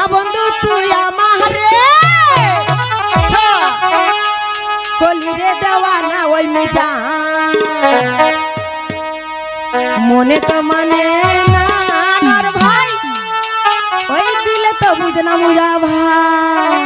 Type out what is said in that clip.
না বন্ধু, তুই আমারে কলিরে দেওয়া না ওই মেজা মনে তো মানে না ভাই, ওই দিলে তো বুঝ না মুজা ভাই।